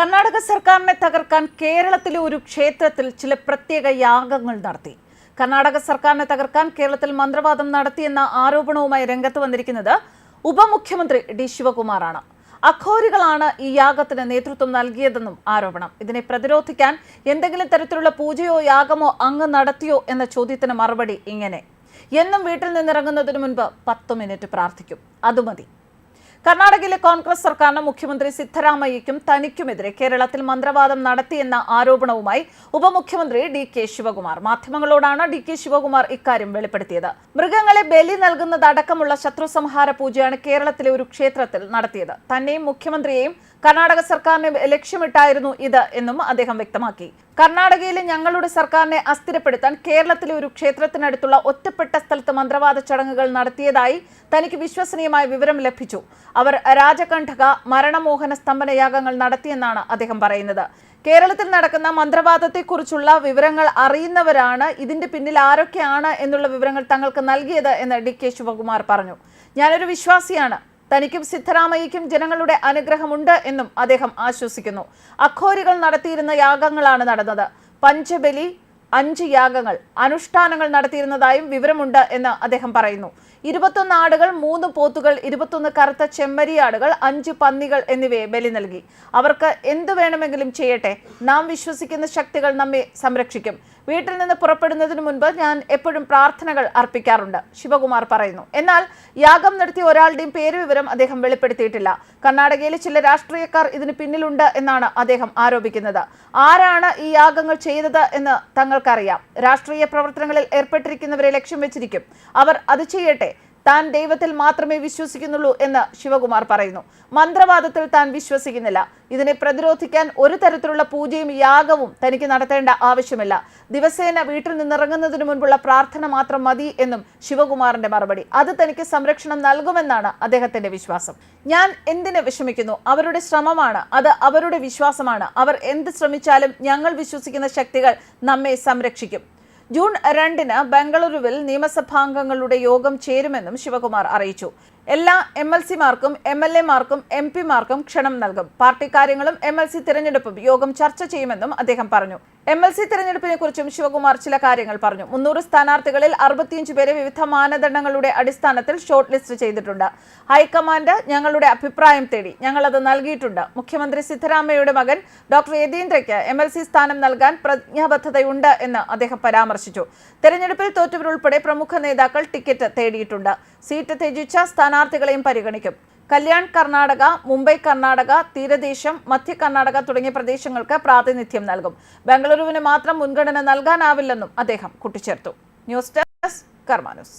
കർണാടക സർക്കാരിനെ തകർക്കാൻ കേരളത്തിലെ ഒരു ക്ഷേത്രത്തിൽ ചില പ്രത്യേക യാഗങ്ങൾ നടത്തി. കർണാടക സർക്കാരിനെ തകർക്കാൻ കേരളത്തിൽ മന്ത്രവാദം നടത്തിയെന്ന ആരോപണവുമായി രംഗത്ത് വന്നിരിക്കുന്നത് ഉപമുഖ്യമന്ത്രി ഡി ശിവകുമാറാണ്. അഘോരികളാണ് ഈ യാഗത്തിന് നേതൃത്വം നൽകിയതെന്നും ആരോപണം. ഇതിനെ പ്രതിരോധിക്കാൻ എന്തെങ്കിലും തരത്തിലുള്ള പൂജയോ യാഗമോ അങ്ങ് നടത്തിയോ എന്ന ചോദ്യത്തിന് മറുപടി ഇങ്ങനെ. എന്നും വീട്ടിൽ നിന്നിറങ്ങുന്നതിന് മുൻപ് പത്ത് മിനിറ്റ് പ്രാർത്ഥിക്കും. അതുമതി. കർണാടകയിലെ കോൺഗ്രസ് സർക്കാരിന് മുഖ്യമന്ത്രി സിദ്ധരാമയ്യയ്ക്കും തനിക്കുമെതിരെ കേരളത്തിൽ മന്ത്രവാദം നടത്തിയെന്ന ആരോപണവുമായി ഉപമുഖ്യമന്ത്രി ഡി കെ ശിവകുമാർ. മാധ്യമങ്ങളോടാണ് ഡി കെ ശിവകുമാർ ഇക്കാര്യം വെളിപ്പെടുത്തിയത്. മൃഗങ്ങളെ ബലി നൽകുന്നതടക്കമുള്ള ശത്രു സംഹാര പൂജയാണ് കേരളത്തിലെ ഒരു ക്ഷേത്രത്തിൽ നടത്തിയത്. തന്നെയും മുഖ്യമന്ത്രിയെയും കർണാടക സർക്കാരിനെ ലക്ഷ്യമിട്ടായിരുന്നു ഇത് എന്നും അദ്ദേഹം വ്യക്തമാക്കി. കർണാടകയിലെ ഞങ്ങളുടെ സർക്കാരിനെ അസ്ഥിരപ്പെടുത്താൻ കേരളത്തിലെ ഒരു ക്ഷേത്രത്തിനടുത്തുള്ള ഒറ്റപ്പെട്ട സ്ഥലത്ത് മന്ത്രവാദ ചടങ്ങുകൾ നടത്തിയതായി തനിക്ക് വിശ്വസനീയമായ വിവരം ലഭിച്ചു. അവർ രാജകണ്ഠക മരണമോഹന സ്തംഭന യാഗങ്ങൾ നടത്തിയെന്നാണ് അദ്ദേഹം പറയുന്നത്. കേരളത്തിൽ നടക്കുന്ന മന്ത്രവാദത്തെക്കുറിച്ചുള്ള വിവരങ്ങൾ അറിയുന്നവരാണ് ഇതിന്റെ പിന്നിൽ ആരൊക്കെയാണ് എന്നുള്ള വിവരങ്ങൾ തങ്ങൾക്ക് നൽകിയത് എന്ന് ഡി കെ ശിവകുമാർ പറഞ്ഞു. ഞാനൊരു വിശ്വാസിയാണ്. തനിക്കും സിദ്ധരാമയ്യയ്ക്കും ജനങ്ങളുടെ അനുഗ്രഹമുണ്ട് എന്നും അദ്ദേഹം ആശ്വസിക്കുന്നു. അഖോരികൾ നടത്തിയിരുന്ന യാഗങ്ങളാണ് നടന്നത്. പഞ്ചബലി അഞ്ച് യാഗങ്ങൾ അനുഷ്ഠാനങ്ങൾ നടത്തിയിരുന്നതായും വിവരമുണ്ട് എന്ന് അദ്ദേഹം പറയുന്നു. ഇരുപത്തൊന്ന് ആടുകൾ മൂന്ന് പോത്തുകൾ ഇരുപത്തൊന്ന് കറുത്ത ചെമ്മരിയാടുകൾ അഞ്ച് പന്നികൾ എന്നിവയെ ബലി നൽകി. അവർക്ക് എന്തു വേണമെങ്കിലും ചെയ്യട്ടെ നാം വിശ്വസിക്കുന്ന ശക്തികൾ നമ്മെ സംരക്ഷിക്കും. വീട്ടിൽ നിന്ന് പുറപ്പെടുന്നതിന് മുൻപ് ഞാൻ എപ്പോഴും പ്രാർത്ഥനകൾ അർപ്പിക്കാറുണ്ട് ശിവകുമാർ പറയുന്നു. എന്നാൽ യാഗം നടത്തിയ ഒരാളുടെയും പേര് വിവരം അദ്ദേഹം വെളിപ്പെടുത്തിയിട്ടില്ല. കർണാടകയിലെ ചില രാഷ്ട്രീയക്കാർ ഇതിന് പിന്നിലുണ്ട് എന്നാണ് അദ്ദേഹം ആരോപിക്കുന്നത്. ആരാണ് ഈ യാഗങ്ങൾ ചെയ്തത് എന്ന് തങ്ങൾക്കറിയാം രാഷ്ട്രീയ പ്രവർത്തനങ്ങളിൽ ഏർപ്പെട്ടിരിക്കുന്നവരെ ലക്ഷ്യം വെച്ചിരിക്കും. അവർ അത് ചെയ്യട്ടെ. താൻ ദൈവത്തിൽ മാത്രമേ വിശ്വസിക്കുന്നുള്ളൂ എന്ന് ശിവകുമാർ പറയുന്നു. മന്ത്രവാദത്തിൽ താൻ വിശ്വസിക്കുന്നില്ല. ഇതിനെ പ്രതിരോധിക്കാൻ ഒരു തരത്തിലുള്ള പൂജയും യാഗവും തനിക്ക് നടത്തേണ്ട ആവശ്യമില്ല. ദിവസേന വീട്ടിൽ നിന്നിറങ്ങുന്നതിന് മുൻപുള്ള പ്രാർത്ഥന മാത്രം മതി എന്നും ശിവകുമാറിന്റെ മറുപടി. അത് തനിക്ക് സംരക്ഷണം നൽകുമെന്നാണ് അദ്ദേഹത്തിന്റെ വിശ്വാസം. ഞാൻ എന്തിന് വിഷമിക്കുന്നു? അവരുടെ ശ്രമമാണ്. അത് അവരുടെ വിശ്വാസമാണ്. അവർ എന്ത് ശ്രമിച്ചാലും ഞങ്ങൾ വിശ്വസിക്കുന്ന ശക്തികൾ നമ്മെ സംരക്ഷിക്കും. ജൂൺ രണ്ടിന് ബംഗളൂരുവിൽ നിയമസഭാംഗങ്ങളുടെ യോഗം ചേരുമെന്നും ശിവകുമാർ അറിയിച്ചു. എല്ലാ എം എൽ സിമാർക്കും എം എൽ എമാർക്കും എം പിമാർക്കും ക്ഷണം നൽകും. പാർട്ടി കാര്യങ്ങളും എം എൽ സി തിരഞ്ഞെടുപ്പും യോഗം ചർച്ച ചെയ്യുമെന്നും അദ്ദേഹം പറഞ്ഞു. എം എൽ സി തിരഞ്ഞെടുപ്പിനെ കുറിച്ചും ശിവകുമാർ ചില കാര്യങ്ങൾ പറഞ്ഞു. മുന്നൂറ് സ്ഥാനാർത്ഥികളിൽ അറുപത്തിയഞ്ച് പേരെ വിവിധ മാനദണ്ഡങ്ങളുടെ അടിസ്ഥാനത്തിൽ ഷോർട്ട് ലിസ്റ്റ് ചെയ്തിട്ടുണ്ട്. ഹൈക്കമാൻഡ് ഞങ്ങളുടെ അഭിപ്രായം തേടി ഞങ്ങൾ അത് നൽകിയിട്ടുണ്ട്. മുഖ്യമന്ത്രി സിദ്ധരാമയ്യയുടെ മകൻ ഡോക്ടർ യതീന്ദ്രയ്ക്ക് എം എൽ സി സ്ഥാനം നൽകാൻ പ്രതിജ്ഞാബദ്ധതയുണ്ട് എന്ന് അദ്ദേഹം പരാമർശിച്ചു. തെരഞ്ഞെടുപ്പിൽ തോറ്റവരുൾപ്പെടെ പ്രമുഖ നേതാക്കൾ ടിക്കറ്റ് തേടിയിട്ടുണ്ട്. സീറ്റ് ത്യജിച്ച സ്ഥാനാർത്ഥികളെയും പരിഗണിക്കും. കല്യാൺ കർണാടക മുംബൈ കർണാടക തീരദേശം മധ്യ കർണാടക തുടങ്ങിയ പ്രദേശങ്ങൾക്ക് പ്രാതിനിധ്യം നൽകും. ബംഗളൂരുവിന് മാത്രം മുൻഗണന നൽകാനാവില്ലെന്നും അദ്ദേഹം കൂട്ടിച്ചേർത്തു. News desk കർമാനുസ്